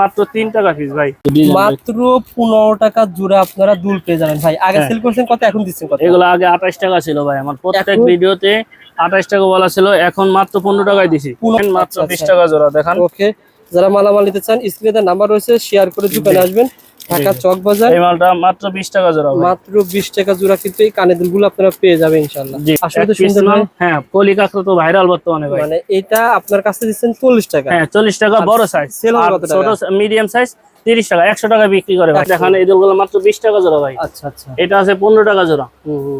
মাত্র তিন টাকা পিস ভাই। মাত্র পনেরো টাকা জুড়ে আপনারা দুল পেয়ে যাবেন ভাই। আগে হ্যাঁ। সেল করছেন কত এখন দিচ্ছেন কত? এগুলো আগে আঠাশ টাকা ছিল ভাই। আমার প্রত্যেক ভিডিওতে আঠাশ টাকা বলা ছিল এখন মাত্র পনেরো টাকায় দিছি। মাত্র আচ্ছা, বিশ আচ্ছা। টাকা জোড়া দেখান। ওকে যারা মালামাল নিতে চান স্ক্রিনে নাম্বার রয়েছে শেয়ার করে দোকানে আসবেন। ঢাকা চক বাজার। এই মালটা মাত্র বিশ টাকা জোড়া মাত্র বিশ টাকা জোড়া কিন্তু এই কানের দুলগুলো আপনারা পেয়ে যাবেন ইনশাল্লাহ জি আসলে তো সুন্দর মাল, হ্যাঁ কাঁকড়া তো ভাইরাল বর্তমানে ভাই। মানে এটা আপনার কাছে দিচ্ছেন চল্লিশ টাকা। হ্যাঁ চল্লিশ টাকা বড় সাইজ? ছোট মিডিয়াম সাইজ তিরিশ টাকা একশো টাকা বিক্রি করে ভাই। দেখান এই দুলগুলো মাত্র বিশ টাকা জোড়া ভাই। আচ্ছা আচ্ছা। এটা আছে পনেরো টাকা জোড়া।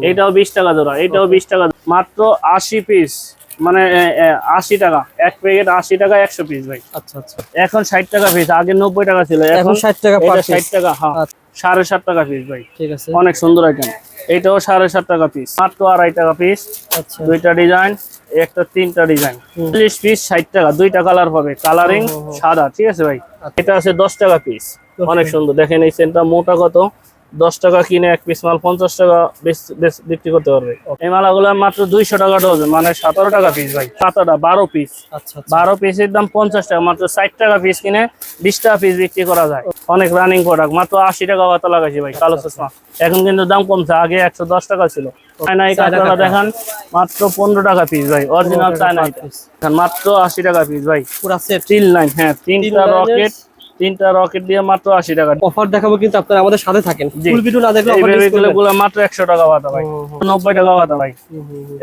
এটাও বিশ টাকা জোড়া। এটাও বিশ টাকা মাত্র আশি পিস মানে আশি টাকা। এক প্যাকেট আশি টাকা একশো পিস ভাই। আচ্ছা আচ্ছা। এখন ষাট টাকা পিস আগে নব্বই টাকা ছিল এখন ষাট টাকা ষাট টাকা হ্যাঁ। আচ্ছা। সাড়ে সাত টাকা পিস ভাই। ঠিক আছে। অনেক সুন্দর আইটেম এটাও সাড়ে সাত টাকা পিস মাত্র আড়াই টাকা পিস দুইটা ডিজাইন একটা তিনটা ডিজাইন। চল্লিশ পিস ষাট টাকা। দুইটা কালার পাবে কালারিং। সাদা ঠিক আছে ভাই। এটা আছে দশ টাকা পিস অনেক সুন্দর। দেখেন এই সেন্টটা মোটা কত? দশ টাকা কিনে এক পিস মাল পঞ্চাশ টাকা বিক্রি করতে পারবে। এই মালাগুলো মাত্র দুইশো টাকা ডজন মানে সতেরো টাকা পিস ভাই সাতটা বারো পিস আচ্ছা আচ্ছা। বারো পিসের দাম পঞ্চাশ টাকা মাত্র ষাট টাকা পিস কিনে বিশ টাকা পিস বিক্রি করা যায়। অনেক রানিং প্রোডাক্ট মাত্র আশি টাকা বাতা লাগাইছি ভাই কালো চশমা। এখন কিন্তু দাম কমছে আগে একশো দশ টাকা ছিল। দেখান মাত্র পনেরো টাকা পিস ভাই অরিজিনাল। মাত্র আশি টাকা পিস ভাই। পুরা সেট তিন লাইন হ্যাঁ তিনটা রকেট তিনটা রকেট দিয়ে মাত্র আশি টাকা। অফার দেখাবো কিন্তু আপনারা আমাদের সাথে থাকেন। জি। ফুল ভিডিও না দেখলে এই অফার মিস বেবিগুলো করবেন। গুলো মাত্র একশো টাকা ভাতা ভাই। নব্বই টাকা ভাতা ভাই।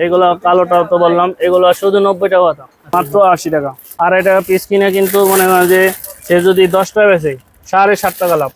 এগুলো কালোটাও তো বললাম এগুলো শুধু নব্বই টাকা ভাতা। মাত্র আশি টাকা। আড়াই টাকা পিস কিনে কিন্তু মনে হয় যে সে যদি দশটা বেছে সাড়ে সাত টাকা লাভ।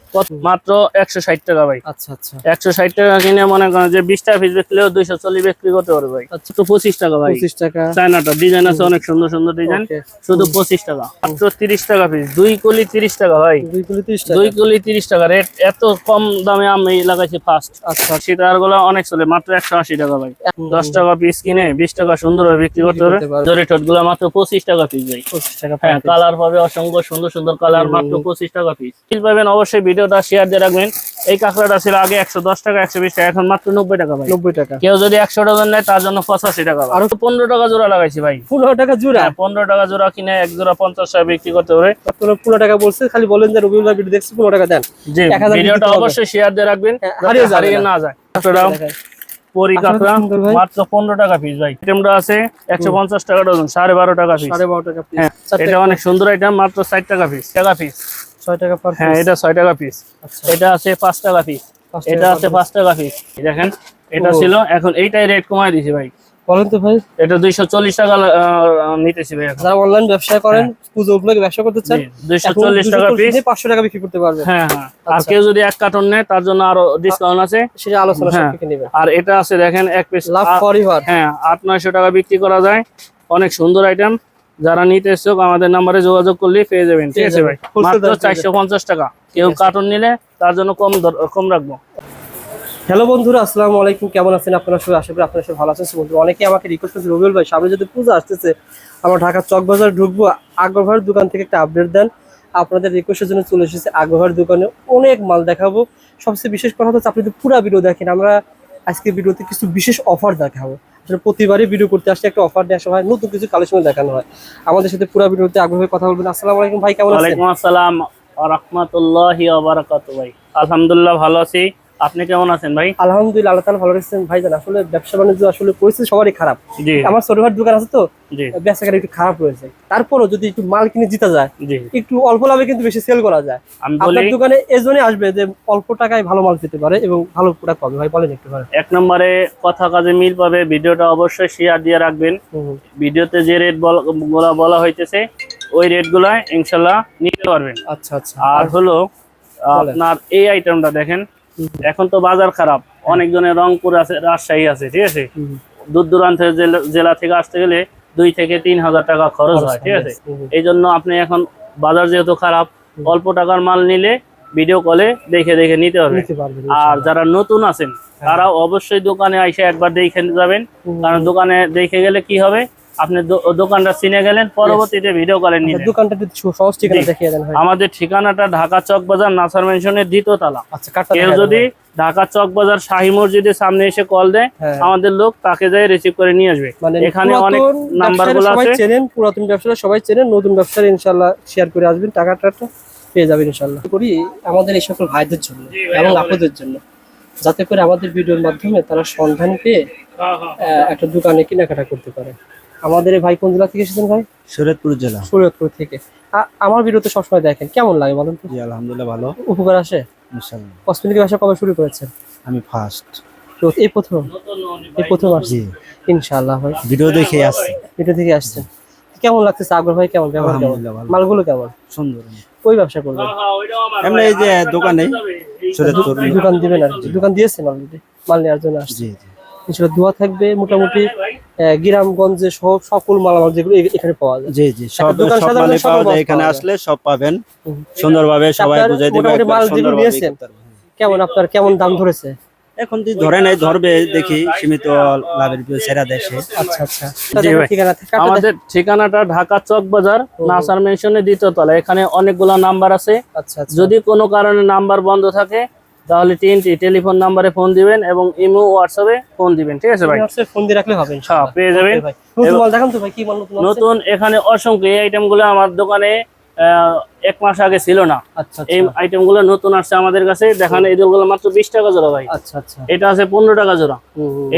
মাত্র একশো ষাট টাকা ভাই। আচ্ছা আচ্ছা। একশো ষাট টাকা কিনে মনে করেন যে বিশ টাকা পিস বেচলেও দুইশো চল্লিশ বিক্রি করতে পারবে ভাই। আচ্ছা। তো পঁচিশ টাকা ভাই। পঁচিশ টাকা। চায়নাটা ডিজাইন আছে অনেক সুন্দর সুন্দর ডিজাইন শুধু পঁচিশ টাকা। মাত্র তিরিশ টাকা পিস দুই কলি তিরিশ টাকা ভাই। দুই কুড়ি তিরিশ দুই কলি তিরিশ টাকা। রেট এত কম দামে আমি লাগাইছি ফার্স্ট আচ্ছা। টাকারগুলো অনেক চলে মাত্র একশো আশি টাকা ভাই। দশ টাকা পিস কিনে বিশ টাকা সুন্দরভাবে বিক্রি করতে পারবে। জরি ঠোঁটগুলো মাত্র পঁচিশ টাকা পিস ভাই। পঁচিশ টাকা হ্যাঁ কালার পাবে অসংখ্য সুন্দর সুন্দর কালার মাত্র পঁচিশ টাকা পিস ফিল পাবেন অবশ্যই ভিডিওটা শেয়ার দিয়ে রাখবেন। এই কাঁকড়াটা ছিল আগে একশো দশ টাকা একশো বিশ টাকা এখন মাত্র নব্বই টাকা ভাই। নব্বই টাকা। কেউ যদি একশো ডজন নেয় তার জন্য পঁচাশি টাকা আর পনেরো টাকা জোড়া লাগাইছি ভাই। পনেরো টাকা জোড়া? হ্যাঁ পনেরো টাকা জোড়া কিনে এক জোড়া পঞ্চাশ টাকা বিক্রি করতে হবে। আপনারা পনেরো টাকা বলছে খালি বলেন যে রবিউল্লাহ ভিডিও দেখছি পনেরো টাকা দেন। জি ভিডিওটা অবশ্যই শেয়ার দিয়ে রাখবেন। হ্যাঁ, হারিয়ে না। যায়। পরি কাঁকড়া মাত্র পনেরো টাকা পিস ভাই। আইটেমটা আছে একশো পঞ্চাশ টাকা ডজন সাড়ে বারো টাকা পিস সাড়ে বারো টাকা। হ্যাঁ এটা অনেক সুন্দর আইটেম মাত্র ষাট টাকা পিস টাকা পিস ছয় টাকা পার হ্যাঁ এটা ছয় টাকা পিস আচ্ছা। এটা আছে পাঁচ টাকা পিস এটা আছে পাঁচ টাকা পিস দেখেন এটা ছিল এখন এইটাই রেট কমাই দিছি ভাই। বলেন তো ভাই। এটা দুইশো চল্লিশ টাকা আহ, নিতেছি ভাই যারা অনলাইন ব্যবসা করেন পুজো উপলক্ষে ব্যবসা করতে চান দুইশো চল্লিশ টাকা পিস পাঁচশো টাকা বিক্রি করতে পারবেন। হ্যাঁ হ্যাঁ। আর আচ্ছা। কেউ যদি এক কার্টন নেয় তার জন্য আরও ডিসকাউন্ট আছে। সেটা আলোচনা হ্যাঁ। সাপেক্ষে নেবেন। আর এটা আছে দেখেন এক পিস লাভ পরিবার হ্যাঁ আট নয়শো টাকা বিক্রি করা যায়। অনেক সুন্দর আইটেম যারা নিতে ইচ্ছুক আমাদের নাম্বারে যোগাযোগ করলে পেয়ে যাবেন ঠিক আছে ভাই? মাত্র চারশো পঞ্চাশ টাকা। কেউ কার্টন নিলে তার জন্য কম কম রাখব। হ্যালো বন্ধুরা আসসালামু আলাইকুম। কেমন আছেন আপনারা সবাই? আশা করি আপনারা সবাই ভালো আছেন। বন্ধু অনেকে আমাকে রিকোয়েস্ট করছে রবিউল ভাই সামনে যদি পূজা আসতেছে আমরা ঢাকা চক বাজার ঢুকবো। আগ্রহের দোকান থেকে একটা আপডেট দেন। আপনাদের রিকোয়েস্টের জন্য চলে এসেছে আগ্রহের দোকানে। অনেক মাল দেখাবো। সবচেয়ে বিশেষ কথা হচ্ছে আপনি যদি পুরো ভিডিও দেখেন আমরা আজকে ভিডিওতে কিছু বিশেষ অফার দেখাবো। প্রতিবারই ভিডিও করতে আসছে, একটা অফার দেওয়া হয় নতুন কিছু কালেকশন দেখানো হয়। আমাদের সাথে পুরো ভিডিওতে আগ্রহে কথা বলবেন। আসসালামু আলাইকুম ভাই, কেমন আছেন? ওয়া আলাইকুম আসসালাম, ওয়া রাহমাতুল্লাহি ওয়া বারাকাতুহু ভাই। আলহামদুলিল্লাহ ভালো আছি। আপনি কেমন আছেন ভাই? আলহামদুলিল্লাহ আল্লাহ তালা ভালো রেখেছেন। ভাই জান আসলে ব্যবসা বাণিজ্য আসলে পরিস্থিতি সবারই খারাপ। আমার ছোট ভাইয়ের দোকান আছে তো বেচাকেনা একটু খারাপ রয়েছে। তারপরও যদি একটু মাল কিনে জিতা যায় একটু অল্প লাভে কিন্তু বেশি সেল করা যায়। আপনার দোকানে এই জন্যই আসবে যে অল্প টাকায় ভালো মাল পেতে পারে এবং ভালো প্রোডাক্ট পাবে। ভাই বলেন একটু এক নম্বরে কথা কাজে মিল পাবে। ভিডিওটা অবশ্যই শেয়ার দিয়ে রাখবেন। ভিডিওতে যে রেটগুলা বলা হইতেছে ওই রেটগুলা ইনশাল্লাহ নিতে পারবেন। আচ্ছা আচ্ছা। আর হলো আপনার এই আইটেমটা দেখেন। এখন তো বাজার খারাপ। অনেকজনের রংপুর আছে রাজশাহী আছে ঠিক আছে? দূর দূরান্তের জেলা- জেলা থেকে আসতে গেলে দুই থেকে তিন হাজার টাকা খরচ হয় ঠিক আছে? এই জন্য আপনি এখন বাজার যেহেতু খারাপ অল্প টাকার মাল নিলে ভিডিও কলে দেখে দেখে নিতে হবে। আর যারা নতুন আছেন তারা অবশ্যই দোকানে আইসে একবার দেখে যাবেন। কারণ দোকানে দেখে গেলে কি হবে? আপনি দোকানটা চিনে গেলেন পরবর্তীতে ভিডিও কলে নিয়ে দোকানটা সহজ ঠিকানা দেখিয়ে দেন ভাই। আমাদের ঠিকানাটা ঢাকা চক বাজার নাসার মেনশনের দ্বিতীয় তালা। আচ্ছা কেউ যদি ঢাকা চক বাজার শাহী মসজিদের সামনে এসে কল দেয় হ্যাঁ। আমাদের লোক তাকে যাই রিসিভ করে নিয়ে আসবে। মানে এখানে অনেক নাম্বারগুলো সবাই আছে। চেনেন পুরাতন ব্যবসায়ীরা সবাই চেনেন নতুন ব্যবসায়ী ইনশাল্লাহ শেয়ার করে আসবেন টাকাটা পেয়ে যাবেন ইনশাল্লাহ করি আমাদের এই সকল ভাইদের জন্য এবং। আপুদের জন্য যাতে করে আমাদের ভিডিওর মাধ্যমে তারা সন্ধান পেয়ে হ্যাঁ হ্যাঁ। একটা দোকানে কেনাকাটা করতে পারে। আমাদের ভাই কোন জেলা থেকে এসেছেন ভাই? শরীয়তপুর জেলা। শরীয়তপুর থেকে। আমার আমার ভিডিওতে সবসময় দেখেন কেমন লাগে বলেন তো? আলহামদুলিল্লাহ ভালো। উপকার আসে? কসমেটিক ব্যবসা কবে শুরু করেছেন? আমি ফার্স্ট তো এই প্রথম? নতুন এই প্রথম আসছে? ইনশাআল্লাহ ভাই। ভিডিও দেখে আসছি। এটা থেকে আসছেন। কেমন লাগতেছে আগ্রহ ভাই? কেমন ব্যবহার কেমন? মালগুলো কেমন? সুন্দর। ওই ব্যবসা করবেন। আমার। এই যে দোকানে, দোকানে দোকান দিবেন আর দোকান দিয়েছেন অলরেডি মাল নেওয়ার জন্য আসছে ইনশাআল্লাহ দোয়া থাকবে মোটামুটি গ্রামগঞ্জে সব সকল মালামাল যেগুলো এখানে পাওয়া যায়। জি জি সব দোকান সব সাজালে মানে পাওয়া যায় এখানে আসলে সব পাবেন। সুন্দরভাবে সবাই বুঝাই দিবে মাল যেগুলো নিয়েছেন, কেমন আপনার কেমন দাম ধরেছে? এখন যদি ধরে নাই ধরবে দেখি সীমিত লাভের বিয়ে সেরা দেশে। আচ্ছা আচ্ছা। আমাদের ঠিকানাটা ঢাকা চক বাজার নাসার মেনশনে দ্বিতীয় তলা এখানে অনেকগুলা নাম্বার আছে। আচ্ছা আচ্ছা। যদি কোনো কারণে নাম্বার বন্ধ থাকে তাহলে তিনটি টেলিফোন নাম্বারে ফোন দিবেন এবং ইমো হোয়াটসঅ্যাপে ফোন দিবেন ঠিক আছে ভাই? হোয়াটসঅ্যাপে ফোন দিয়ে রাখলে হবে হ্যাঁ পেয়ে যাবেন। নতুন মাল দেখান তো ভাই কি মাল নতুন নতুন এখানে অসংখ্য এই আইটেমগুলো আমার দোকানে এক মাস আগে ছিল না। আচ্ছা এই আচ্ছা। আইটেমগুলো নতুন আসছে আমাদের কাছে। দেখান এই দোলগুলো মাত্র বিশ টাকা জোড়া ভাই। আচ্ছা আচ্ছা। এটা আছে পনেরো টাকা জোড়া।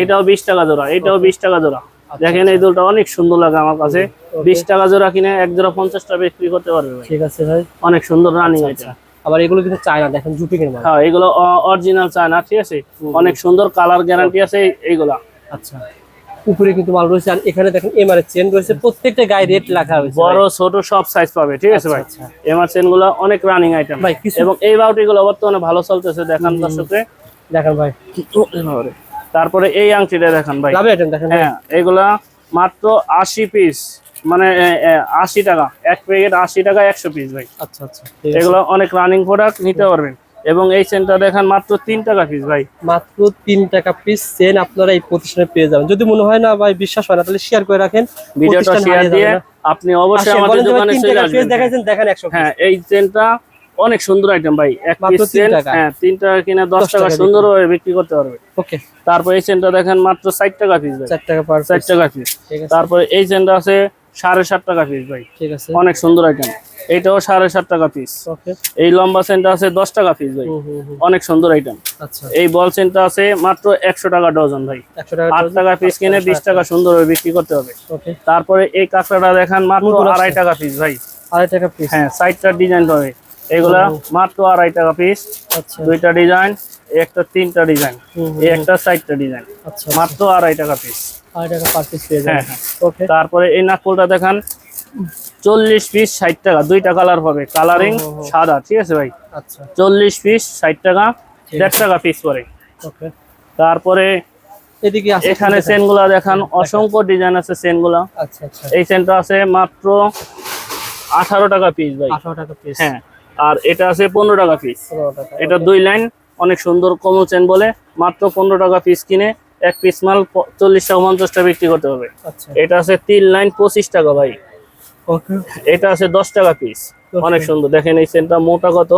এটাও বিশ টাকা জোড়া এটাও বিশ টাকা জোড়া। আচ্ছা, দেখেন এই দোলটা অনেক সুন্দর লাগে আমার কাছে। বিশ টাকা জোড়া কিনে এক জোড়া পঞ্চাশ টাকা বিক্রি করতে পারবে ভাই। ঠিক আছে ভাই। অনেক সুন্দর রানিং আইটেম আবার এগুলো কিন্তু চায় না দেখেন জুপিং এর মাল। হ্যাঁ এগুলো অরিজিনাল চায়না ঠিক আছে? অনেক সুন্দর কালার গ্যারান্টি আছে এই- এইগুলা। আচ্ছা। উপরে কিন্তু মাল রয়েছে আর এখানে দেখেন এমআর চেন রয়েছে প্রত্যেকটা গায়ে রেট লেখা হয়েছে বড় ছোট সব সাইজ পাবে ঠিক আছে ভাই? আচ্ছা। এমআর চেনগুলো অনেক রানিং আইটেম ভাই এবং এই বাউটি গুলো বর্তমানে ভালো চলতেছে দেখান দর্শককে দেখেন ভাই। তারপরে এই আংটিটা দেখান ভাই। দেখেন হ্যাঁ এইগুলা মাত্র আশি পিস মানে আশি টাকা। এক প্যাকেট আশি টাকা একশো পিস ভাই। আচ্ছা আচ্ছা এগুলো অনেক রানিং প্রোডাক্ট নিতে পারবেন। এবং এই চেনটা দেখেন মাত্র তিন টাকা পিস ভাই। মাত্র তিন টাকা পিস চেন আপনারা এই প্রতিষ্ঠানে পেয়ে যাবেন। যদি মনে হয় না ভাই বিশ্বাস হয় না তাহলে শেয়ার করে রাখেন। ভিডিওটা শেয়ার দিয়ে আপনি অবশ্যই আমাদের দোকানে চলে আসবেন। দেখাইছেন দেখেন একশো হ্যাঁ এই চেনটা অনেক সুন্দর আইটেম ভাই। এক মাত্র পিস চেন টাকা। হ্যাঁ তিন টাকা কিনে দশ দশ টাকা টাকা সুন্দরভাবে বিক্রি করতে পারবে। ওকে। তারপর এই চেনটা দেখেন মাত্র ষাট টাকা পিস ভাই। চার টাকা পার ষাট টাকা পিস তারপর এই চেনটা আছে সাড়ে সাত টাকা পিস ভাই। ঠিক আছে। অনেক সুন্দর আইটেম এইটাও সাড়ে সাত টাকা পিস এই লম্বা চেনটা আছে দশ টাকা পিস ভাই। অনেক সুন্দর আইটেম আচ্ছা। এই বল চেনটা আছে মাত্র একশো টাকা ডজন ভাই। আট টাকা পিস কিনে বিশ টাকা সুন্দরভাবে বিক্রি করতে হবে। তারপরে এই কাঁকড়াটা দেখান মাত্র আড়াই টাকা পিস ভাই। আড়াই টাকা পিস হ্যাঁ সাইডটার ডিজাইন হবে। এগুলা মাত্র আড়াই টাকা পিস আচ্ছা। দুইটা ডিজাইন একটা তিনটা ডিজাইন এই একটা সাইডটা ডিজাইন। আচ্ছা। মাত্র আড়াই টাকা পিস আড়াই টাকা পার পিস পেয়ে হ্যাঁ যাবেন। হ্যাঁ ওকে তারপরে এই নাকফুলটা দেখান চল্লিশ পিস ষাট টাকা দুইটা কালার হবে কালারিং। সাদা ঠিক আছে ভাই? আচ্ছা। চল্লিশ পিস ষাট টাকা দেড় টাকা পিস পরে ওকে তারপরে এদিকে এখানে চেনগুলা দেখান অসংখ্য ডিজাইন আছে চেনগুলা আচ্ছা আচ্ছা। এই চেনটা আছে মাত্র আঠারো টাকা পিস ভাই। আঠারো টাকা পিস হ্যাঁ আর এটা আছে পনেরো টাকা পিস এটা দুই লাইন অনেক সুন্দর কমল চেন বলে মাত্র পনেরো টাকা পিস কিনে এক পিস মাল চল্লিশ টাকা পঞ্চাশ টাকা বিক্রি করতে হবে। আচ্ছা। এটা আছে তিন লাইন পঁচিশ টাকা ভাই। এটা আছে দশ টাকা পিস অনেক সুন্দর। দেখেন এই চেনটা মোটা কত?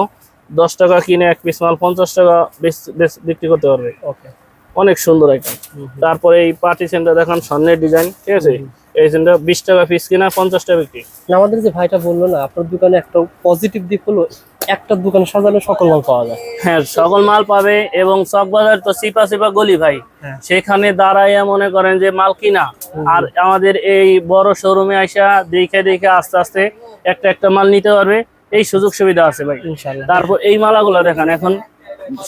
দশ টাকা কিনে এক পিস মাল পঞ্চাশ টাকা বিক্রি করতে পারবে। ওকে অনেক সুন্দর আইটেম তারপরে এই পার্টি চেনটা দেখান সামনের ডিজাইন ঠিক আছে? এই চেনটা বিশ টাকা পিস কিনা পঞ্চাশ টাকা বিক্রি। আমাদের যে ভাইটা বলল না আপনার দোকানে একটা পজিটিভ দিক হলো একটা দোকান সাজালে সকল মাল পাওয়া যায়। হ্যাঁ সকল মাল পাবে এবং চকবাজার তো সিপা সিপা গলি ভাই। হ্যাঁ। সেখানে দাঁড়াইয়া মনে করেন যে মাল কিনা। আর আমাদের এই বড় শোরুমে আসা দেখে দেখে আস্তে আস্তে একটা একটা মাল নিতে পারবে। এই সুযোগ সুবিধা আছে ভাই। তারপর এই মালাগুলো দেখেন এখন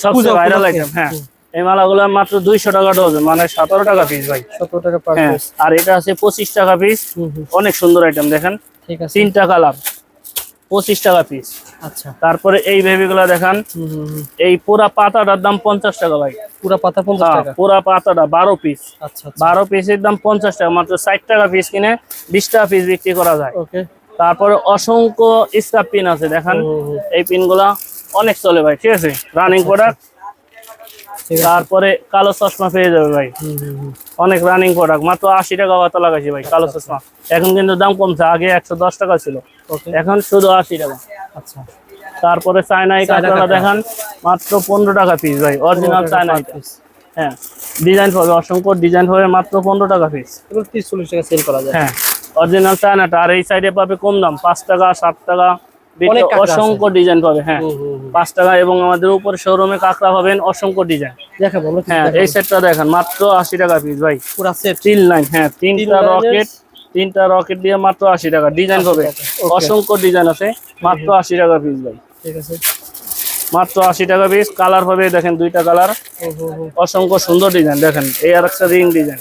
সবচেয়ে ভাইরাল আইটেম হ্যাঁ। এই মালাগুলো মাত্র দুইশো টাকা ডজন মানে সতেরো টাকা পিস ভাই। সতেরো টাকা হ্যাঁ আর এটা আছে পঁচিশ টাকা পিস অনেক সুন্দর আইটেম দেখেন। ঠিক আছে। তিনটা কালার পঁচিশ টাকা পিস আচ্ছা। তারপরে এই বেবিগুলো দেখান। এই পুরা পাতাটার দাম পঞ্চাশ টাকা ভাই। পুরা পাতা পঞ্চাশ হ্যাঁ, টাকা? পুরা পাতাটা বারো পিস আচ্ছা আচ্ছা। বারো পিসের দাম পঞ্চাশ টাকা মাত্র ষাট টাকা পিস কিনে বিশ টাকা পিস বিক্রি করা যায়। ওকে। তারপরে অসংখ্য স্কাপ পিন আছে দেখান। এই পিনগুলা অনেক চলে ভাই ঠিক আছে? রানিং প্রোডাক্ট ঠিক আছে তারপরে কালো চশমা পেয়ে যাবে ভাই। অনেক রানিং প্রোডাক্ট মাত্র আশি টাকা বাতা লাগাইছি ভাই কালো চশমা। এখন কিন্তু দাম কমছে আগে একশো দশ টাকা ছিল। এখন শুধু আশি টাকা। আচ্ছা। তারপরে চায়না কাঁচা। দেখান মাত্র পনেরো টাকা পিস ভাই অরিজিনাল চায়না পার এটা। পিস হ্যাঁ ডিজাইন পাবে অসংখ্য ডিজাইন হবে মাত্র পনেরো টাকা পিস তিরিশ চল্লিশ টাকা সেল করা যায়। হ্যাঁ অরিজিনাল চায়নাটা আর এই সাইডে পাবে কম দাম পাঁচ টাকা সাত টাকা। অসংখ্য ডিজাইন পাবে হ্যাঁ। পাঁচ টাকা এবং আমাদের উপরে শোরুমে কাঁকড়া পাবেন অসংখ্য ডিজাইন দেখাবো হ্যাঁ এই সেটটা দেখেন মাত্র আশি টাকা পিস ভাই। পুরা সেট তিন লাইন হ্যাঁ তিনটা রকেট তিনটা রকেট দিয়ে মাত্র আশি টাকা। ডিজাইন হবে। অসংখ্য ডিজাইন আছে মাত্র আশি টাকা পিস ভাই। ঠিক আছে। মাত্র আশি টাকা পিস কালার হবে দেখেন দুইটা কালার। অসংখ্য সুন্দর ডিজাইন দেখেন এই আর একটা রিং ডিজাইন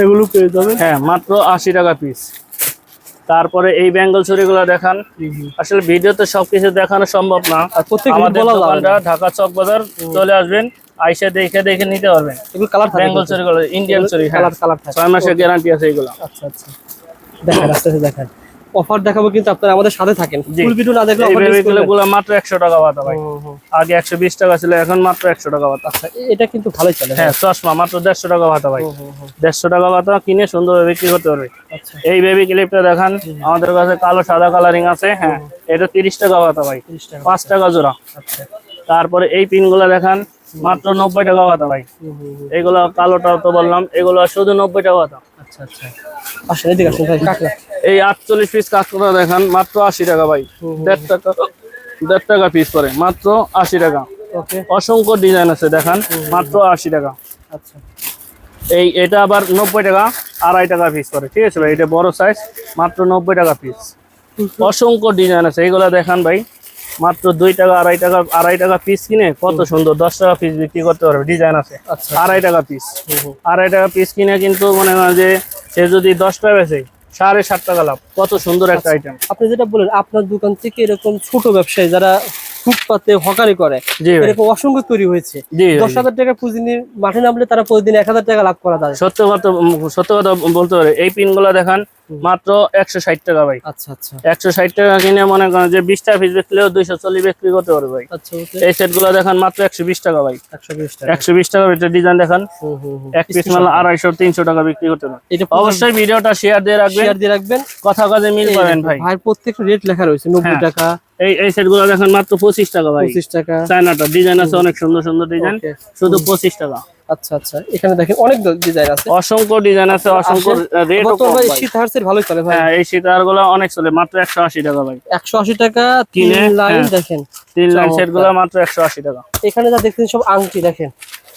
এগুলো পেয়ে যাবেন। হ্যাঁ মাত্র আশি টাকা পিস তারপরে এই বেঙ্গল ছুরিগুলো দেখান। আসলে ভিডিওতে সবকিছু দেখানো সম্ভব না। আমাদের দোকানটা ঢাকা চক বাজার চলে আসবেন আইসা দেখে দেখে নিতে পারবেন। কালার বেঙ্গল ছুরিগুলো ইন্ডিয়ান ছুরি হ্যাঁ। কালার কালার ছয় মাসের গ্যারান্টি আছে এগুলো। আচ্ছা আচ্ছা। দেখেন আস্তে আস্তে দেখেন। অফার দেখাবো কিন্তু আপনারা আমাদের সাথে থাকেন। ফুল ভিডিও না দেখলে অফার বেবিগুলো গুলো মাত্র একশো টাকা পাতা ভাই। আগে একশো বিশ টাকা ছিল এখন মাত্র একশো টাকা পাতা আচ্ছা এটা কিন্তু ভালোই চলে হ্যাঁ চশমা মাত্র দেড়শো টাকা পাতা ভাই। হুম, হুম, হুম। দেড়শো টাকা পাতা কিনে সুন্দরভাবে বিক্রি করতে পারবে। আচ্ছা। এই বেবি ক্লিপটা দেখান আমাদের কাছে কালো সাদা কালারিং আছে হ্যাঁ। এটা তিরিশ টাকা পাতা ভাই। 30 টাকা জোড়া। আচ্ছা। তারপরে এই পিনগুলো দেখান মাত্র নব্বই টাকা পাতা ভাই। এগুলো কালোটা তো বললাম এগুলো শুধু নব্বই টাকা পাতা আচ্ছা আচ্ছা। আসেন এদিকে আসুন ভাই কাকড়া এই আটচল্লিশ পিস কাঁকড়া দেখান মাত্র আশি টাকা ভাই। দেড় টাকা দেড় টাকা পিস পরে মাত্র আশি টাকা। অসংখ্য ডিজাইন আছে দেখান মাত্র আশি টাকা। আচ্ছা। এই এটা আবার নব্বই টাকা আড়াই টাকা পিস পরে ঠিক আছে ভাই? এটা বড় সাইজ মাত্র নব্বই টাকা পিস অসংখ্য ডিজাইন আছে এইগুলা দেখান ভাই। মাত্র দুই টাকা আড়াই টাকা আড়াই টাকা পিস কিনে কত সুন্দর দশ টাকা পিস বিক্রি করতে পারবে ডিজাইন আছে। আচ্ছা আড়াই টাকা পিস। আড়াই টাকা পিস কিনে কিন্তু মনে হয় যে সে যদি দশ টাকা বেচে সাড়ে সাত টাকা লাভ। কত সুন্দর একটা আইটেম আপনি যেটা বলেন আপনার দোকান থেকে এরকম ছোট ব্যবসায়ী যারা ফুটপাতে হকারি করে এরকম অসংখ্য তৈরি হয়েছে। দশ হাজার টাকা পুঁজি নিয়ে মাঠে নামলে তারা প্রতিদিন এক হাজার টাকা লাভ করা যায়। সত্য কথা সত্য কথা বলতে পারে। এই পিনগুলো দেখান মাত্র একশো ষাট টাকা ভাই। আচ্ছা আচ্ছা। একশো ষাট টাকা কিনে মনে করেন যে বিশটা পিস বেচলেও দুইশো চল্লিশ বিক্রি করতে পারবে ভাই। আচ্ছা এই সেটগুলো দেখান মাত্র একশো বিশ টাকা ভাই। একশো বিশ টাকা। একশো বিশ টাকা এটা ডিজাইন দেখান। এক পিস মাল আড়াইশো তিনশো টাকা বিক্রি করতে পারবে। অবশ্যই ভিডিওটা শেয়ার দিয়ে রাখবেন। শেয়ার দিয়ে রাখবেন। কথা কাজে মিল পাবেন ভাই। ভাই প্রত্যেকটা রেট লেখা রয়েছে নব্বই হ্যাঁ। টাকা। এই এই সেটগুলো দেখেন মাত্র পঁচিশ টাকা ভাই। পঁচিশ টাকা। চায়নাটা ডিজাইন আছে অনেক সুন্দর সুন্দর ডিজাইন শুধু পঁচিশ টাকা। আচ্ছা আচ্ছা। এখানে দেখেন অনেক ডিজাইন আছে। অসংখ্য ডিজাইন আছে অসংখ্য রেট ভাই ভাই। ভালোই চলে ভাই। হ্যাঁ এই সীতারগুলো অনেক চলে মাত্র একশো আশি টাকা ভাই। একশো আশি টাকা তিন লাইন হ্যাঁ। দেখেন। তিন লাইন চমৎকার। সেটগুলো মাত্র একশো আশি টাকা। এখানে যা দেখছেন সব আংটি দেখেন।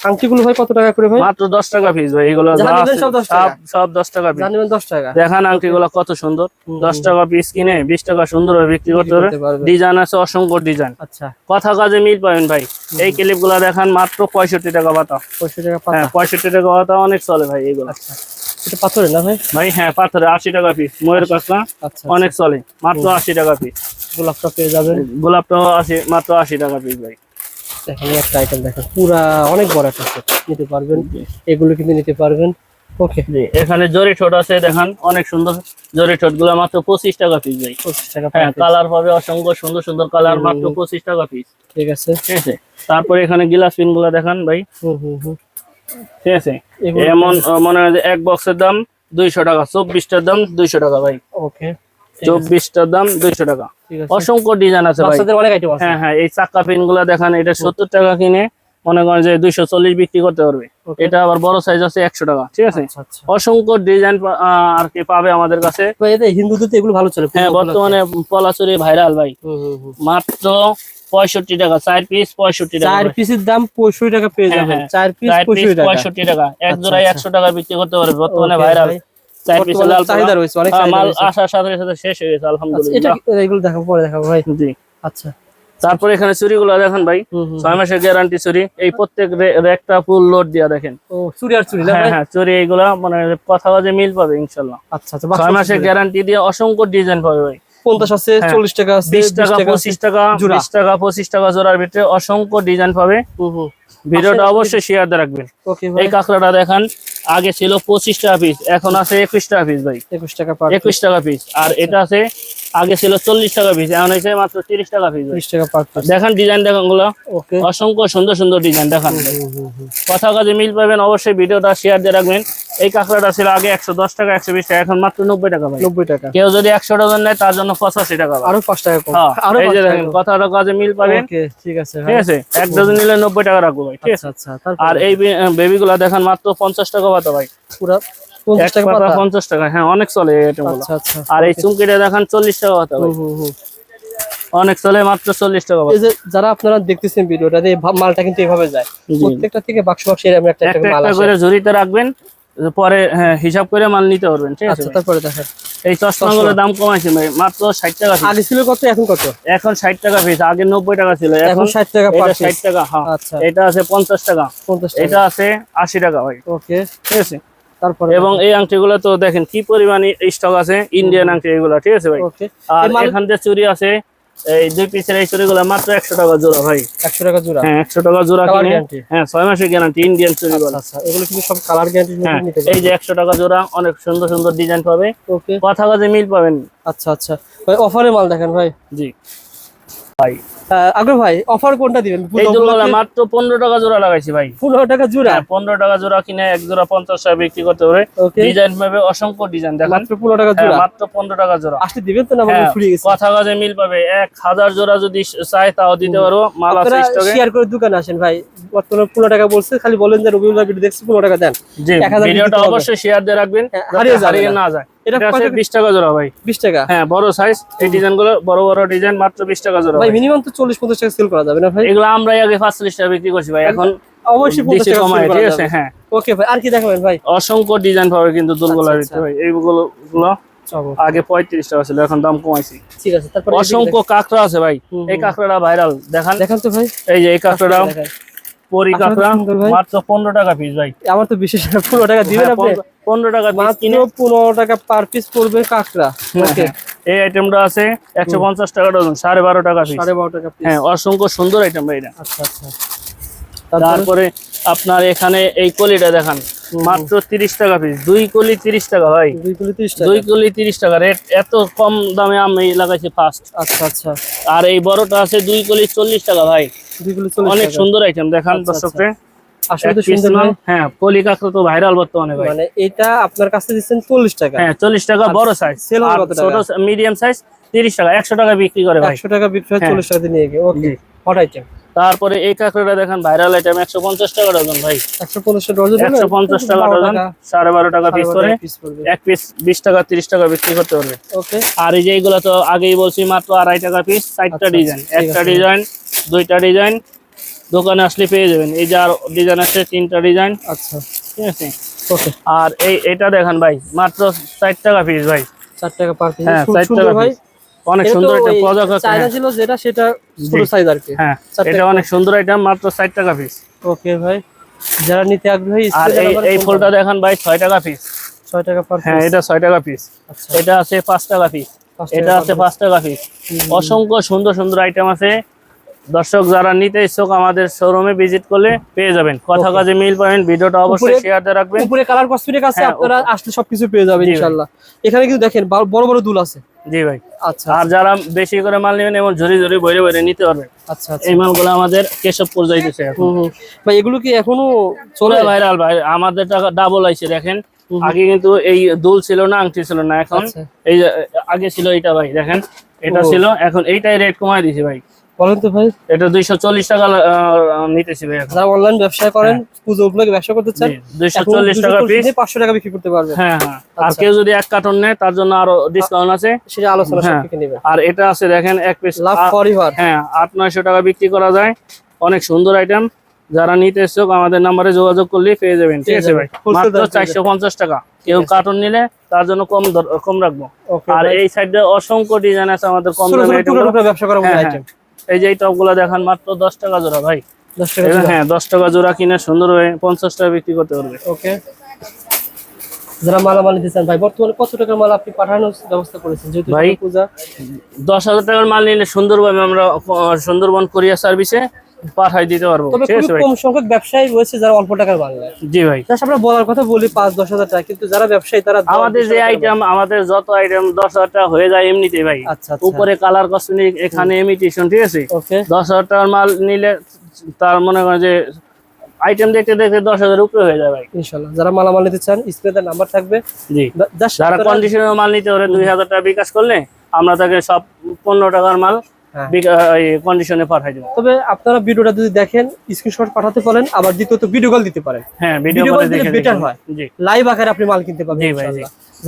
আংটিগুলো ভাই কত টাকা করে ভাই? মাত্র দশ টাকা পিস ভাই এগুলো আছে, সব 10 টাকা? সব সব পিস জানবেন দশ টাকা? দেখান আংটি গুলো কত সুন্দর। দশ টাকা পিস কিনে বিশ টাকা সুন্দর বিক্রি করতে পারবে। ডিজাইন আছে অসংখ্য ডিজাইন আচ্ছা। কথা কাজে মিল পাবেন ভাই। এই ক্লিপগুলা দেখান মাত্র পঁয়ষট্টি টাকা পাতা। পঁয়ষট্টি টাকা পাতা। হ্যাঁ পঁয়ষট্টি টাকা পাতা অনেক চলে ভাই এগুলো। আচ্ছা। এটা পাথরের না ভাই? ভাই হ্যাঁ পাথরে টাকা পিস ময়ের কাঁকড়া আচ্ছা অনেক চলে। মাত্র আশি টাকা পিস গোলাপটা পেয়ে যাবেন। গোলাপটাও আশি মাত্র আশি টাকা পিস ভাই। দেখেন এই একটা আইটেম দেখেন। পুরা অনেক বড় একটা set নিতে পারবেন। এগুলো কিন্তু নিতে পারবেন। ওকে এখানে জরি ঠোঁট আছে দেখান অনেক সুন্দর। জরি ঠোঁটগুলা মাত্র পঁচিশ টাকা পিস ভাই। পঁচিশ টাকা হ্যাঁ কালার পাবে অসংখ্য সুন্দর সুন্দর কালার মাত্র পঁচিশ টাকা পিস ঠিক আছে। ঠিক আছে। তারপরে এখানে গিলাস পিনগুলা দেখান ভাই। হুম হুম হুম। ঠিক আছে। এমন মনে হয় এক বক্সের দাম দুইশো টাকা চব্বিশটার দাম দুইশো টাকা ভাই। ওকে চব্বিশটার দাম দুইশো টাকা। অসংখ্য ডিজাইন আছে হ্যাঁ হ্যাঁ এই চাক্কা পিনগুলা দেখান এটা সত্তর টাকা কিনে মনে করেন যে দুইশো চল্লিশ বিক্রি করতে পারবে। এটা আবার বড় সাইজ আছে একশো টাকা ঠিক আছে? আচ্ছা আচ্ছা। অসংখ্য ডিজাইন আর কি পাবে আমাদের কাছে। হিন্দুদের এগুলো ভালো চলে। হ্যাঁ বর্তমানে পলাচুরি ভাইরাল ভাই। মাত্র পঁয়ষট্টি টাকা চার পিস পঁয়ষট্টি টাকা চার। পিসের দাম পঁয়ষট্টি টাকা পেয়ে হ্যাঁ, যাবেন। হ্যাঁ। চার পিস পঁয়ষট্টি টাকা। এক আচ্ছা, জোড়ায়। একশো টাকা বিক্রি করতে পারবে বর্তমানে ভাইরাল ভাই। চার পিস বর্তমানে চাহিদা রয়েছে, অনেক মাল আসার সাথে সাথে শেষ হয়ে গেছে আচ্ছা, এটা এগুলো দেখাবো পরে দেখাবো ভাই। জি। আচ্ছা। তারপরে এখানে চুরিগুলো দেখেন ভাই ছয় মাসের গ্যারান্টি চুরি এই প্রত্যেক র্যাকটা ফুল লোড দিয়া দেখেন। চুরি আর চুরি হ্যাঁ হ্যাঁ চুরি এইগুলা মানে কথা কাজে মিল পাবে ইনশাল্লাহ আচ্ছা আচ্ছা ছয় মাসের গ্যারান্টি দিয়ে অসংখ্য ডিজাইন পাবে ভাই। পঞ্চাশ আছে হ্যাঁ। চল্লিশ টাকা বিশ টাকা পঁচিশ টাকা। বিশ টাকা পঁচিশ টাকা জোড়ার ভিতরে অসংখ্য ডিজাইন পাবে। ভিডিওটা অবশ্যই শেয়ার দিয়ে রাখবেন। এই কাঁকড়াটা দেখান আগে ছিল পঁচিশ টাকা পিস এখন আছে একুশ টাকা পিস ভাই। একুশ টাকা একুশ টাকা পিস আর এটা আছে আগে ছিল চল্লিশ টাকা পিস এখন হয়েছে মাত্র তিরিশ টাকা পিস ত্রিশ টাকা পার পিস দেখান ডিজাইন দেখানগুলো ওকে অসংখ্য সুন্দর সুন্দর ডিজাইন দেখান। কথা কাজে মিল পাবেন অবশ্যই ভিডিওটা শেয়ার দিয়ে রাখবেন। এই কাঁকড়াটা ছিল আগে একশো দশ টাকা একশো বিশ টাকা এখন মাত্র নব্বই টাকা নব্বই টাকা। কেউ যদি একশো ডজন নেয় তার জন্য পঁচাশি টাকা আরও পাঁচ টাকা হ্যাঁ, পাঁচ। কথাটা কাজে মিল পাবেন। ঠিক আছে ঠিক আছে? এক ডজন নিলে নব্বই টাকা রাখব ভাই ঠিক আছে? আচ্ছা আচ্ছা আর এই বেবি গুলা দেখেন মাত্র পঞ্চাশ টাকা পাতা ভাই। পুরা টাকা পাতা পাতা। পঞ্চাশ টাকা হ্যাঁ অনেক চলে এই আচ্ছা আচ্ছা। আর এই চুমকিটা দেখান চল্লিশ টাকা পাতা ভাই হুম হুম হুম। অনেক চলে মাত্র চল্লিশ টাকা এই যে যারা আপনারা দেখতেছেন ভিডিওটা এই মালটা কিন্তু এভাবে যায়। প্রত্যেকটা থেকে বাক্স বাক্স এরকম একটা একটা একটা মাল একটা করে ঝুড়িতে রাখবেন পরে হ্যাঁ, হিসাব করে মাল নিতে পারবেন ঠিক আছে? আচ্ছা ভাই? তারপরে দেখেন। এই চশমাগুলোর দাম কমাইছে ভাই মাত্র ষাট টাকা আগে ছিল কত এখন কত? এখন ষাট টাকা পিস আগে নব্বই টাকা ছিল এখন এখন ষাট টাকা পার এটা ষাট টাকা হ্যাঁ আচ্ছা। এটা আছে পঞ্চাশ টাকা। পঞ্চাশ টাকা। এটা আছে আশি টাকা ভাই। ওকে। ঠিক আছে? তারপরে এবং এই আংটিগুলো তো দেখেন কি পরিমাণে স্টক আছে ইন্ডিয়ান আংটি এগুলো ঠিক আছে ভাই? আর এখান থেকে চুরি আছে এই দুই পিসের এই চুরিগুলো মাত্র একশো টাকা জোড়া ভাই। একশো টাকা জোড়া? হ্যাঁ একশো টাকা জোড়া হ্যাঁ ছয় মাসের গ্যারান্টি ইন্ডিয়ান চুরিগুলো এগুলো কিন্তু সব কালার গ্যারান্টি এই যে একশো টাকা জোড়া অনেক সুন্দর সুন্দর ডিজাইন পাবে। ওকে কথা কাজে মিল পাবেন। আচ্ছা আচ্ছা। ভাই অফারে মাল দেখেন ভাই। জি। ভাই। আগ্রহ ভাই অফার কোনটা দিবেন? মাত্র পনেরো টাকা জোড়া লাগাইছি ভাই। পনেরো টাকা জোড়া? হ্যাঁ পনেরো টাকা জোড়া কিনে এক জোড়া পঞ্চাশ টাকা বিক্রি করতে পারে ডিজাইন পাবে অসংখ্য ডিজাইন দেখান। মাত্র পনেরো টাকা হ্যাঁ, জোড়া। মাত্র পনেরো টাকা জোড়া। আসতে দিবেন তো না হ্যাঁ, কথা কাজে মিল পাবে। এক হাজার জোড়া যদি চাই তাও দিতে পারব। মাল আছে শেয়ার করে দোকানে আসেন ভাই। বর্তমানে পনেরো টাকা বলছে খালি বলেন যে রবিউল ভাই দেখছি পনেরো টাকা দেন। ভিডিওটা অবশ্যই শেয়ার দিয়ে রাখবেন। হারিয়ে। না যায়। এটা এটা কত- বিশ টাকা জোড়া ভাই। বিশ টাকা? হ্যাঁ বড় সাইজ এই ডিজাইন বড় বড় ডিজাইন মাত্র বিশ টাকা জোড়া ভাই ভাই। মিনিমাম তো চল্লিশ পঞ্চাশ টাকা সেল করা যাবে না ভাই? এগুলো আমরা আগে পাঁচচল্লিশ টাকা বিক্রি করছি ভাই এখন অবশ্যই পঞ্চাশ বেশি টাকা কমায় ঠিক আছে হ্যাঁ। ওকে ভাই আর কি দেখাবেন ভাই? অসংখ্য ডিজাইন পাবে কিন্তু দুলগুলার আচ্ছা, ভিতরে ভাই এইগুলো গুলো আগে পঁয়ত্রিশ টাকা ছিল এখন দাম কমাইছি। ঠিক আছে তারপরে অসংখ্য কাঁকড়া আছে ভাই এই কাঁকড়াটা ভাইরাল দেখান। দেখান তো ভাই। এই যে এই কাঁকড়াটা দেখান। পরি কাঁকড়া মাত্র পনেরো টাকা পিস ভাই। আমার তো বিশেষ পনেরো টাকা দিবেন হ্যাঁ, আপনি? পনেরো- টাকা মাত্র পনেরো টাকা পার পিস পড়বে কাঁকড়া। ওকে হ্যাঁ, এই আইটেমটা আছে একশো পঞ্চাশ টাকা ডজন সাড়ে বারো টাকা সাড়ে বারো টাকা হ্যাঁ অসংখ্য সুন্দর আইটেম এটা। আচ্ছা আচ্ছা। তারপরে? আপনার এখানে এই কলিটা দেখান। মাত্র তিরিশ টাকা পিস দুই কলি তিরিশ টাকা ভাই। দুই কিলো তিরিশ দুই কলি তিরিশ টাকা। রেট এত কম দামে আমি লাগাইছি ফার্স্ট আচ্ছা আচ্ছা। আর এই বড়টা আছে দুই কলি চল্লিশ টাকা ভাই। দুই কিলো অনেক সুন্দর আইটেম দেখান আচ্ছা, দর্শককে আসলে তো সুন্দর ভাই। হ্যাঁ কলি কাঁকড়া তো ভাইরাল বর্তমানে ভাই। মানে এটা আপনার কাছে দিচ্ছেন চল্লিশ টাকা। হ্যাঁ চল্লিশ টাকা বড় সাইজ sell হবে আর কত ছোট মিডিয়াম সাইজ তিরিশ টাকা একশো টাকা বিক্রি করে ভাই। একশো টাকা বিক্রি হয় হ্যাঁ। চল্লিশ টাকা নিয়ে গিয়ে ওকে হট আইটেম তারপরে এই কাঁকড়াটা দেখেন ভাইরাল আইটেম একশো পঞ্চাশ টাকা ডজন ভাই। একশো পঞ্চাশ ডজন টাকা ডজন সাড়ে বারো টাকা পিস করে। এক পিস বিশ টাকা তিরিশ টাকা বিক্রি করতে পারবে ওকে আর এই যে এইগুলো তো আগেই বলছি মাত্র আড়াই টাকা পিস চারটা আচ্ছা, ডিজাইন একটা ডিজাইন দুইটা ডিজাইন দোকানে আসলে পেয়ে যাবেন। এই যে আর ডিজাইন আছে তিনটা ডিজাইন আচ্ছা। ঠিক আছে? ওকে আর এই এটা দেখেন ভাই মাত্র ষাট টাকা পিস ভাই। চার টাকা পার পিস হ্যাঁ ষাট সুন্দর টাকা ভাই। অনেক সুন্দর একটা চায়না হ্যাঁ। ছিল যেটা সেটা ছোট সাইজ আর কি। হ্যাঁ এটা অনেক সুন্দর আইটেম মাত্র ষাট টাকা পিস ওকে ভাই। যারা নিতে আগ্রহী আর এই এই ফুলটা দেখেন ভাই ছয় টাকা পিস ছয় টাকা পার হ্যাঁ এটা ছয় টাকা পিস আচ্ছা। এটা আছে পাঁচ টাকা পিস এটা আছে piece। পাঁচ টাকা পিস অসংখ্য সুন্দর সুন্দর আইটেম আছে। দর্শক যারা নিতে ইচ্ছুক আমাদের শোরুমে ভিজিট করলে পেয়ে যাবেন। কথা কাজে মিল পাবেন ভিডিওটা অবশ্যই শেয়ার দিয়ে রাখবেন। উপরে কালার কসমেটিক আছে হ্যাঁ, আপনারা আসলে সবকিছু পেয়ে যাবেন ইনশাআল্লাহ। এখানে কিন্তু দেখেন বড় বড় দুল আছে। জি ভাই। আচ্ছা আর যারা বেশি করে মাল নেবেন এবং ঝুড়ি ঝুড়ি বইরে বইরে নিতে পারবেন। আচ্ছা আচ্ছা। এই মালগুলো আমাদের কেশবপুর যাইতেছে এখন। ভাই এগুলো কি এখনও চলে? ভাইরাল ভাই আমাদের টাকা ডাবল আইছে দেখেন। আগে কিন্তু এই দুল ছিল না আংটি ছিল না এখন আচ্ছা। এই আগে ছিল এটা ভাই দেখেন। এটা ছিল এখন এইটাই রেট কমাই দিছি ভাই। বলেন তো ভাই। এটা দুইশো চল্লিশ টাকা নিতেছি ভাই যারা অনলাইন ব্যবসা করেন পুজো উপলক্ষে ব্যবসা করতে চান দুইশো চল্লিশ টাকা পিস পাঁচশো টাকা বিক্রি করতে পারবেন। হ্যাঁ হ্যাঁ। আর আচ্ছা। কেউ যদি এক কার্টন নেয় তার জন্য আরও ডিসকাউন্ট আছে। সেটা আলোচনা হ্যাঁ। সাপেক্ষে নেবেন। আর এটা আছে দেখেন এক পিস লাভ ফরিভার হ্যাঁ আট নয়শো টাকা বিক্রি করা যায়। অনেক সুন্দর আইটেম যারা নিতে ইচ্ছুক আমাদের নাম্বারে যোগাযোগ করলে পেয়ে যাবেন। ঠিক আছে ভাই? মাত্র দামে পেয়ে চারশো পঞ্চাশ টাকা। কেউ কার্টন নিলে তার জন্য কম কম রাখব। আর এই সাইডে অসংখ্য ডিজাইন আছে আমাদের কম দামে ব্যবসা করা হ্যাঁ, আইটেম এই যে এই টপগুলো দেখান মাত্র দশ টাকা জোড়া ভাই। হ্যাঁ দশ টাকা জোড়া কিনে সুন্দর হয়ে পঞ্চাশ টাকা বিক্রি করতে পারবে। ওকে। যারা মালামাল দিচ্ছেন ভাই বর্তমানে কত টাকার মাল আপনি পাঠানোর ব্যবস্থা করেছেন? যেহেতু ভাই, পূজা দশ হাজার টাকার মাল নিলে সুন্দরভাবে আমরা সুন্দরবন কোরিয়া সার্ভিসে পাঠাই দিতে পারব। তবে কম সংখ্যক ব্যবসায়ী রয়েছে যারা অল্প টাকার জি ভাই। আমরা বলার কথা বলি পাঁচ দশ হাজার টাকা কিন্তু যারা ব্যবসায়ী তারা আমাদের যে আইটেম আমাদের যত আইটেম দশ হাজার টাকা হয়ে যায় এমনিতেই ভাই। আচ্ছা আচ্ছা। উপরে কালার কসমেটিক এখানে ইমিটেশন ঠিক আছে? দশ হাজার টাকার মাল নিলে তার মনে করেন যে আইটেম দেখতে দেখতে দশ হাজার উপরে হয়ে যায় ভাই। ইনশাল্লাহ। যারা মালামাল নিতে চান স্ক্রিনে নাম্বার থাকবে। জি। যারা কন্ডিশনের মাল নিতে পারে দুই হাজার টাকা বিকাশ করলে আমরা তাকে সব পনেরো টাকার মাল। কন্ডিশনে পাঠাই দেবো। তবে আপনারা ভিডিওটা যদি দেখেন স্ক্রিনশট পাঠাতে পারেন আবার দ্বিতীয়ত ভিডিও কল দিতে পারেন। হ্যাঁ ভিডিও দিলে দেখে হয়। লাইভ আকারে আপনি মাল কিনতে পারবেন।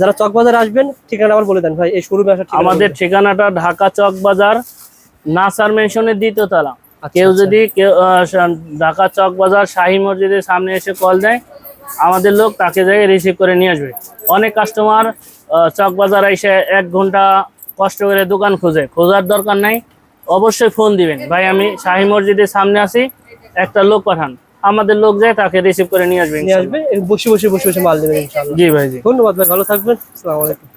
যারা চকবাজারে আসবেন ঠিকানা আবার বলে দেন ভাই এই শোরুমে আসার আমাদের ঠিকানাটা ঢাকা চক বাজার নাসার মেনশনের দ্বিতীয় তালা। আচ্ছা, কেউ আচ্ছা। যদি কেউ ঢাকা চক বাজার শাহী মসজিদের সামনে এসে কল দেয় আমাদের লোক তাকে যাই রিসিভ করে নিয়ে আসবে। অনেক কাস্টমার চক বাজার এসে এক ঘণ্টা কষ্ট করে দোকান খুঁজে খোঁজার দরকার নাই অবশ্যই ফোন দিবেন। ভাই আমি শাহী মসজিদের সামনে আসি একটা লোক পাঠান। আমাদের লোক যায় তাকে রিসিভ করে নিয়ে আসবে নিয়ে আসবে বসে বসে বসে বসে মাল দেবেন জি ভাই জি। ধন্যবাদ ভাই ভালো থাকবেন আসসালামু আলাইকুম।